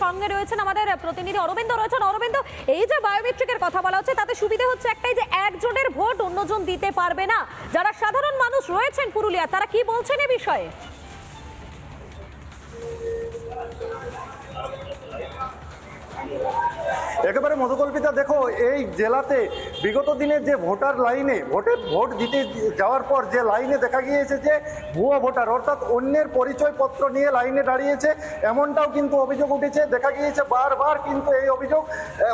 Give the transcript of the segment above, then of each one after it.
সঙ্গে রয়েছেন আমাদের প্রতিনিধি অরবিন্দ রয়েছেন। অরবিন্দ, এই যে বায়োমেট্রিকের কথা বলা হচ্ছে, তাতে সুবিধা হচ্ছে একটাই যে একজনের ভোট অন্যজন দিতে পারবে না। যারা সাধারণ মানুষ রয়েছেন পুরুলিয়া তারা কি বলছেন এ বিষয়ে? একেবারে মধুকল্পিতা, দেখো, এই জেলাতে বিগত দিনের যে ভোটার লাইনে ভোটের ভোট দিতে যাওয়ার পর যে লাইনে দেখা গিয়েছে যে ভুয়ো ভোটার, অর্থাৎ অন্যের পরিচয়পত্র নিয়ে লাইনে দাঁড়িয়েছে, এমনটাও কিন্তু অভিযোগ উঠেছে। দেখা গিয়েছে বারবার কিন্তু এই অভিযোগ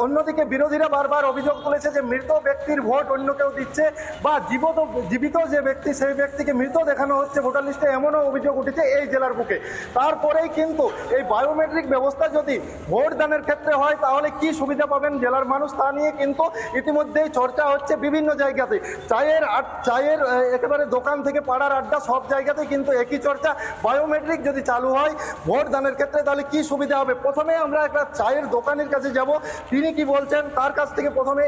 অন্যদিকে বিরোধীরা বারবার অভিযোগ তুলেছে যে মৃত ব্যক্তির ভোট অন্য কেউ দিচ্ছে, বা জীবিত জীবিত যে ব্যক্তি, সেই ব্যক্তিকে মৃত দেখানো হচ্ছে ভোটার লিস্টে, এমনও অভিযোগ উঠেছে এই জেলার বুকে। তারপরেই কিন্তু এই বায়োমেট্রিক ব্যবস্থা যদি ভোট দানের ক্ষেত্রে হয়, তাহলে কি সুবিধা পাবেন জেলার মানুষ তা নিয়ে কিন্তু ইতিমধ্যেই চর্চা হচ্ছে বিভিন্ন জায়গাতে। চায়ের চায়ের একেবারে দোকান থেকে পাড়ার আড্ডা সব জায়গাতেই কিন্তু একই চর্চা। বায়োমেট্রিক যদি চালু হয় ভোট দানের ক্ষেত্রে তাহলে কি সুবিধা হবে? প্রথমে আমরা একটা চায়ের দোকানের কাছে যাব। তিনি কি বলছেন? তার কাছ থেকে প্রথমে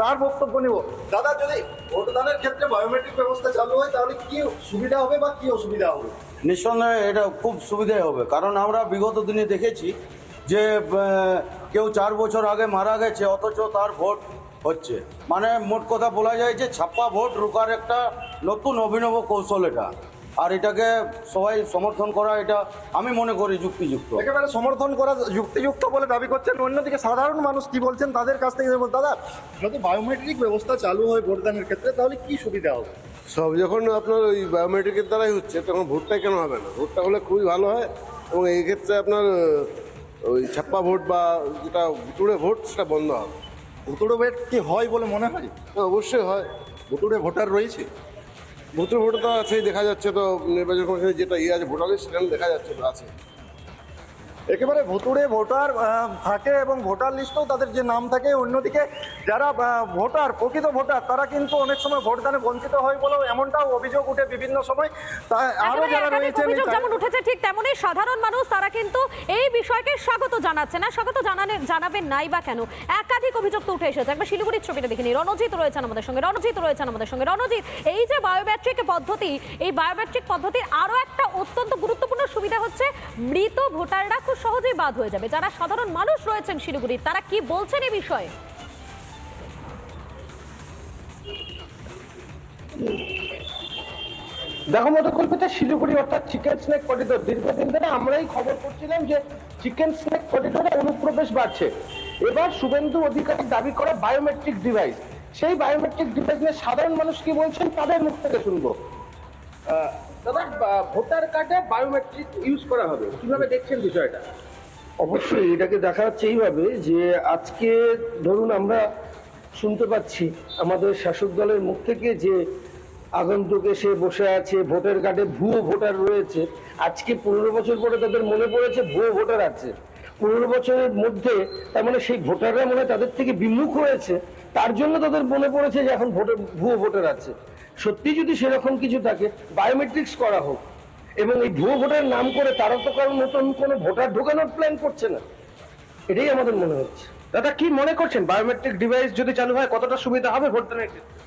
তার বক্তব্য নিব। দাদা, যদি ভোট দানের ক্ষেত্রে বায়োমেট্রিক ব্যবস্থা চালু হয় তাহলে কি সুবিধা হবে বা কি অসুবিধা হবে? নিঃসন্দেহে এটা খুব সুবিধাই হবে। কারণ আমরা বিগত দিনে দেখেছি যে কেউ চার বছর আগে মারা গেছে অথচ তার ভোট হচ্ছে। মানে মোট কথা বলা যায় যে ছাপ্পা ভোট রোকার একটা নতুন অভিনব কৌশল এটা। আর এটাকে সবাই সমর্থন করা এটা আমি মনে করি যুক্তিযুক্ত। একেবারে সমর্থন করা যুক্তিযুক্ত বলে দাবি করছেন অন্যদিকে সাধারণ মানুষ কি বলছেন তাদের কাছ থেকে দাদা যদি বায়োমেট্রিক ব্যবস্থা চালু হয় ভোটদানের ক্ষেত্রে তাহলে কি সুবিধা হবে? সব যখন আপনার ওই বায়োমেট্রিকের দ্বারাই হচ্ছে তখন ভোটটাই কেন হবে না? ভোটটা হলে খুবই ভালো হয় এবং এই ক্ষেত্রে আপনার ওই ছাপ্পা ভোট বা যেটা ভুতুড়ে ভোট সেটা বন্ধ হবে। ভুতুড়ে ভোট কি হয় বলে মনে হয়? হ্যাঁ, অবশ্যই হয়। ভুতুড়ে ভোটার রয়েছে? ভুতুড়ে ভোট তো আছেই দেখা যাচ্ছে তো নির্বাচন কমিশনের যেটা ইয়ে আছে ভোটারের লিস্ট সেখানে দেখা যাচ্ছে তো আছে। একেবারে ভুতুড়ে ভোটার থাকে এবং ভোটার লিস্টেও তাদের যে নাম থাকে অন্যদিকে যারা ভোটার প্রকৃত ভোটার তারা কিন্তু অনেক সময় ভোটদানে বঞ্চিত হয় বলেও এমনটাও অভিযোগ উঠে বিভিন্ন সময়। তা আরও যারা অভিযোগ যেমন উঠেছে ঠিক তেমনই সাধারণ মানুষ তারা কিন্তু এই বিষয়কে স্বাগত জানাচ্ছে না স্বাগত জানানে জানাবেন নাই বা কেন? একাধিক অভিযোগ তো উঠে এসেছে। একবার শিলিগুড়ির ছবিটা দেখে নিই। রণজিৎ রয়েছেন আমাদের সঙ্গে রণজিৎ রয়েছেন আমাদের সঙ্গে। রণজিৎ এই যে বায়োমেট্রিক পদ্ধতি এই বায়োমেট্রিক পদ্ধতির আরও একটা অত্যন্ত গুরুত্বপূর্ণ সুবিধা মৃত ভোটাররা খুব সহজেই বাদ হয়ে যাবে। যারা সাধারণ মানুষ রয়েছেন শিলিগুড়ির, তারা কি বলছেন এই বিষয়ে? দেখো মতো কল্পিতা শিলিগুড়ি অর্থাৎ চিকেন স্নেক করিডোর দীর্ঘদিন ধরে আমরাই খবর করছিলাম যে চিকেন স্নেক করিডোরে অনুপ্রবেশ বাড়ছে। এবার শুভেন্দু অধিকারী দাবি করা বায়োমেট্রিক ডিভাইস সেই বায়োমেট্রিক ডিভাইস নিয়ে সাধারণ মানুষ কি বলছেন, তাদের মুখ থেকে শুনব। দাদা ভোটার কার্ডে বায়োমেট্রিক ইউজ করা হবে। কীভাবে দেখছেন বিষয়টা? অবশ্যই, এটাকে দেখা যাচ্ছে এইভাবে যে আজকে ধরুন আমরা শুনতে পাচ্ছি, আমাদের শাসক দলের মুখ থেকে যে আগন্তুক এসে বসে আছে, ভোটার কার্ডে ভুয়ো ভোটার রয়েছে, আজকে পনেরো বছর পরে তাদের মনে পড়েছে ভুয়ো ভোটার আছে। পনেরো বছরের মধ্যে, তার মানে সেই ভোটাররা মনে তাদের থেকে বিমুখ হয়েছে, তার জন্য তাদের মনে পড়েছে যে এখন ভোটার ভুয়ো ভোটার আছে। সত্যি যদি সেরকম কিছু থাকে বায়োমেট্রিক্স করা হোক, এবং এই ভুয়ো ভোটার নাম করে তারা তো কারণ নতুন কোনো ভোটার ঢোকানোর প্ল্যান করছে না। এটাই আমাদের মনে হচ্ছে। দাদা, কি মনে করছেন? বায়োমেট্রিক ডিভাইস যদি চালু হয়, কতটা সুবিধা হবে ভোটদানের ক্ষেত্রে?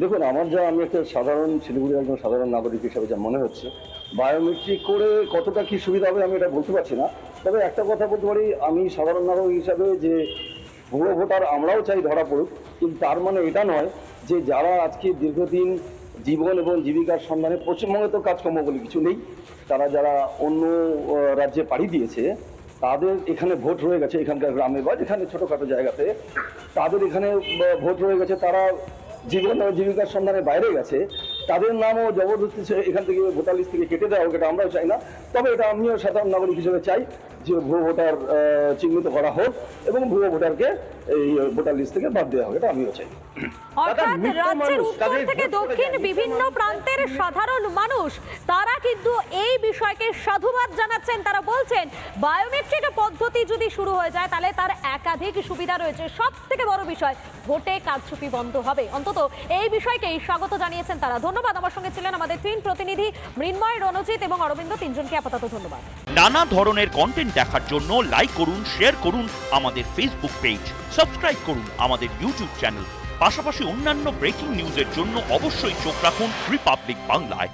দেখুন, আমার যা, আমি একটা সাধারণ শিলিগুড়ির একজন সাধারণ নাগরিক হিসাবে যা মনে হচ্ছে বায়োমেট্রিক করে কতটা কী সুবিধা হবে আমি এটা বলতে পারছি না। তবে একটা কথা বলতে পারি, আমি সাধারণ নাগরিক হিসাবে যে ভুয়ো ভোটার আমরাও চাই ধরা পড়ুক, কিন্তু তার মানে এটা নয় যে যারা আজকে দীর্ঘদিন জীবন এবং জীবিকার সন্ধানে পশ্চিমবঙ্গে তো কাজকর্ম বলে কিছু নেই, তারা যারা অন্য রাজ্যে পাড়ি দিয়েছে, তাদের এখানে ভোট রয়ে গেছে এখানকার গ্রামে বা যেখানে ছোটোখাটো জায়গাতে, তাদের এখানে ভোট রয়ে গেছে, তারা জীবন ও জীবিকার সন্ধানে বাইরে গেছে তাদের নামও জবরদস্তি এখান থেকে ভোটার লিস্ট থেকে কেটে দেওয়া হোক এটা আমরাও চাই না। তবে এটা আমিও সাধারণ নাগরিক হিসেবে চাই যে ভুয়ো ভোটার চিহ্নিত করা হোক এবং ভুয়ো ভোটারকে এই ভোটার লিস্ট থেকে বাদ দেওয়া হোক এটা আমিও চাই। অর্থাৎ রাজ্যের উত্তর থেকে দক্ষিণ বিভিন্ন প্রান্তের সাধারণ মানুষ তারা কিন্তু এই বিষয়কে সাধুবাদ জানাচ্ছেন, তারা বলছেন, বায়োমেট্রিক পদ্ধতি যদি শুরু হয়ে যায়, তাহলে তার একাধিক সুবিধা রয়েছে। সব থেকে বড় বিষয়, ভোটে কারচুপি বন্ধ হবে। অন্তত এই বিষয়কেই স্বাগত জানিয়েছেন তারা। ধন্যবাদ। আমার সঙ্গে ছিলেন আমাদের তিন প্রতিনিধি, মৃন্ময়, রণজিৎ এবং অরবিন্দ। তিনজনকে আপাতত ধন্যবাদ। নানা ধরনের কন্টেন্ট দেখার জন্য লাইক করুন শেয়ার করুন আমাদের ফেসবুক পেজ সাবস্ক্রাইব করুন আমাদের ইউটিউব চ্যানেল পাশাপাশি অন্যান্য ব্রেকিং নিউজের জন্য অবশ্যই চোখ রাখুন রিপাবলিক বাংলায়